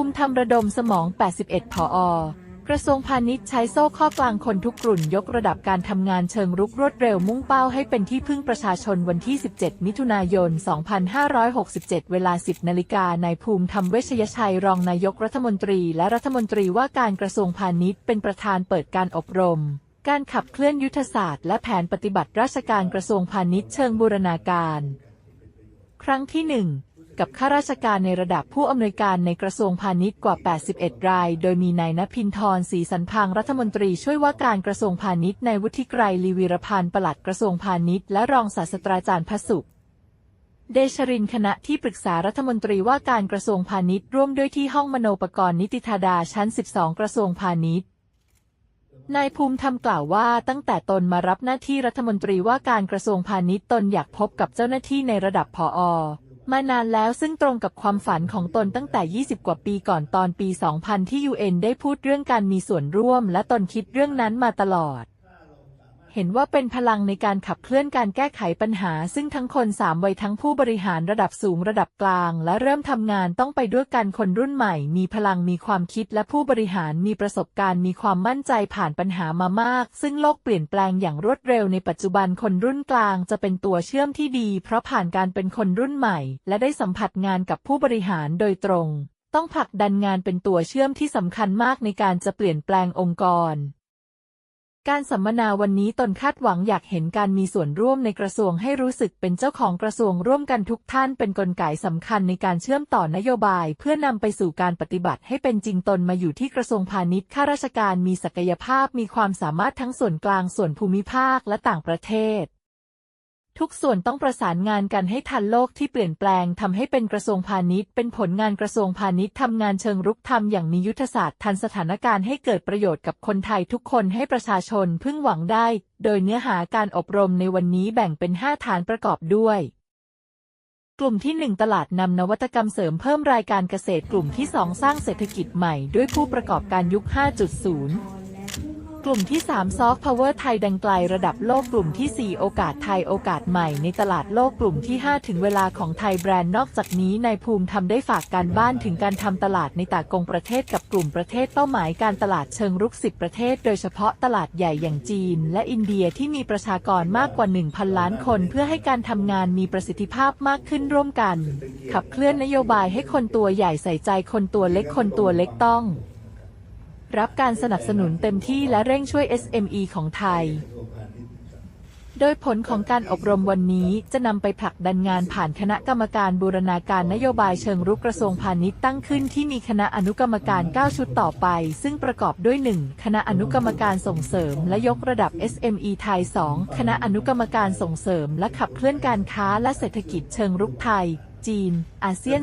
ภูมิธรรมระดมสมอง 81 ผอ กระทรวงพาณิชย์ใช้โซ่ข้อกลางคนทุกกลุ่นยกระดับการทำงานเชิงรุกรวดเร็วมุ่งเป้าให้เป็นที่พึ่งประชาชนวันที่ 17 มิถุนายน 2567 เวลา 10 นาฬิกานายภูมิธรรมเวชยชัยรองนายกรัฐมนตรีและรัฐมนตรีว่าการกระทรวงพาณิชย์เป็นประธานเปิดการอบรม การขับเคลื่อนยุทธศาสตร์และแผนปฏิบัติราชการกระทรวงพาณิชย์เชิงบูรณาการ ครั้งที่ 1 กับข้าราชการในระดับผู้อำนวยการในกระทรวงพาณิชย์กว่า 81 ราย โดยมีนายณพินทรศรีสันพังรัฐมนตรีช่วยว่าการกระทรวงพาณิชย์ในายวุฒิไกรลีวีรพันธ์ปลัดกระทรวงพาณิชย์และรองศาสตราจารย์พสุขเดชรินคณะที่ปรึกษารัฐมนตรีว่าการกระทรวงพาณิชย์ร่วมด้วยที่ห้องมโนปกรณ์นิติธาดาชั้น 12 กระทรวงพาณิชย์นายภูมิธรรมกล่าวว่าตั้งแต่ตนมารับหน้าที่รัฐมนตรีว่าการกระทรวงพาณิชย์ตนอยากพบกับเจ้าหน้าที่ในระดับผอ มานานแล้วซึ่งตรงกับความฝันของตนตั้งแต่ 20 กว่าปีก่อนตอนปี 2000 ที่ UN ได้พูดเรื่องการมีส่วนร่วมและตนคิดเรื่องนั้นมาตลอด เห็นว่าเป็นพลังในการขับเคลื่อนการแก้ไขปัญหา ซึ่งทั้งคนสามวัยทั้งผู้บริหารระดับสูงระดับกลาง และเริ่มทำงานต้องไปด้วยกันคนรุ่นใหม่ มีพลังมีความคิดและผู้บริหารมีประสบการณ์ มีความมั่นใจผ่านปัญหามามาก ซึ่งโลกเปลี่ยนแปลงอย่างรวดเร็วในปัจจุบันคนรุ่นกลางจะเป็นตัวเชื่อมที่ดี เพราะผ่านการเป็นคนรุ่นใหม่ และได้สัมผัสงานกับผู้บริหารโดยตรง ต้องผลักดันงานเป็นตัวเชื่อมที่สำคัญมากในการจะเปลี่ยนแปลงองค์กร การสัมมนาวันนี้ตนคาดหวังอยากเห็นการมีส่วนร่วมในกระทรวงให้รู้สึกเป็นเจ้าของกระทรวงร่วมกันทุกท่านเป็นกลไกสำคัญในการเชื่อมต่อนโยบาย เพื่อนำไปสู่การปฏิบัติให้เป็นจริงตนมาอยู่ที่กระทรวงพาณิชย์ข้าราชการมีศักยภาพมีความสามารถทั้งส่วนกลางส่วนภูมิภาคและต่างประเทศ ทุกส่วนต้องประสานงานกันให้ทันโลกที่เปลี่ยนแปลงทำให้เป็นกระทรวงพาณิชย์ เป็นผลงานกระทรวงพาณิชย์ทำงานเชิงรุกทำอย่างมียุทธศาสตร์ทันสถานการณ์ให้เกิดประโยชน์กับคนไทยทุกคนให้ประชาชนพึ่งหวังได้ โดยเนื้อหาการอบรมในวันนี้แบ่งเป็น 5 ฐานประกอบด้วย กลุ่มที่ 1 ตลาดนำนวัตกรรมเสริมเพิ่มรายการเกษตรกลุ่มที่ 2 สร้างเศรษฐกิจใหม่ด้วยผู้ประกอบการยุค 5.0 กลุ่มที่3ซอฟต์พาวเวอร์ไทยดังไกลระดับโลกกลุ่มที่ 4 โอกาสไทยโอกาสใหม่ในตลาดโลกกลุ่มที่ 5 ถึงเวลาของไทยแบรนด์นอกจากนี้นายภูมิทำได้ฝากการบ้านถึงการทำตลาดในต่างกงประเทศกับกลุ่มประเทศเป้าหมายการตลาดเชิงรุก 10 ประเทศ โดยเฉพาะตลาดใหญ่อย่างจีน และอินเดียที่มีประชากรมากกว่า 1,000 ล้านคน เพื่อให้การทำงานมีประสิทธิภาพมากขึ้นร่วมกัน ขับเคลื่อนนโยบายให้คนตัวใหญ่ใส่ใจคนตัวเล็กคนตัวเล็กต้อง รับการสนับสนุนเต็มที่และเร่งช่วย SME ของไทย โดยผลของการอบรมวันนี้จะนำไปผลักดันงานผ่านคณะกรรมการบูรณาการนโยบายเชิงรุกกระทรวงพาณิชย์ตั้งขึ้นที่มีคณะอนุกรรมการ 9 ชุดต่อไป ซึ่งประกอบด้วย 1. คณะอนุกรรมการส่งเสริม และยกระดับ SME ไทย 2. คณะอนุกรรมการส่งเสริม และขับเคลื่อนการค้าและเศรษฐกิจเชิงรุกไทย จีน อาเซียน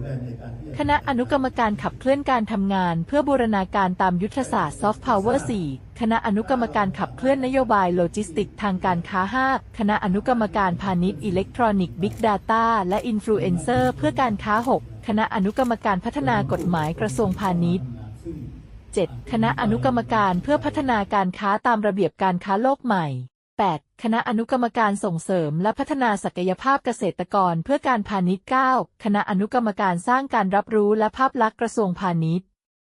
3 คณะอนุกรรมการขับเคลื่อนการทำงาน เพื่อบูรณาการตามยุทธศาสตร์ซอฟต์พาวเวอร์4คณะอนุกรรมการขับเคลื่อนนโยบายโลจิสติกทางการค้า 5 คณะอนุกรรมการพาณิชย์อิเล็กทรอนิกส์บิ๊กดาต้าและอินฟลูเอนเซอร์เพื่อการค้า 6 คณะอนุกรรมการพัฒนากฎหมายกระทรวงพาณิชย์ 7. คณะอนุกรรมการเพื่อพัฒนาการค้าตามระเบียบการค้าโลกใหม่ 8. คณะอนุกรรมการส่งเสริมและพัฒนาศักยภาพเกษตรกรเพื่อการพาณิชย์ 9. คณะอนุกรรมการสร้างการรับรู้และภาพลักษณ์กระทรวงพาณิชย์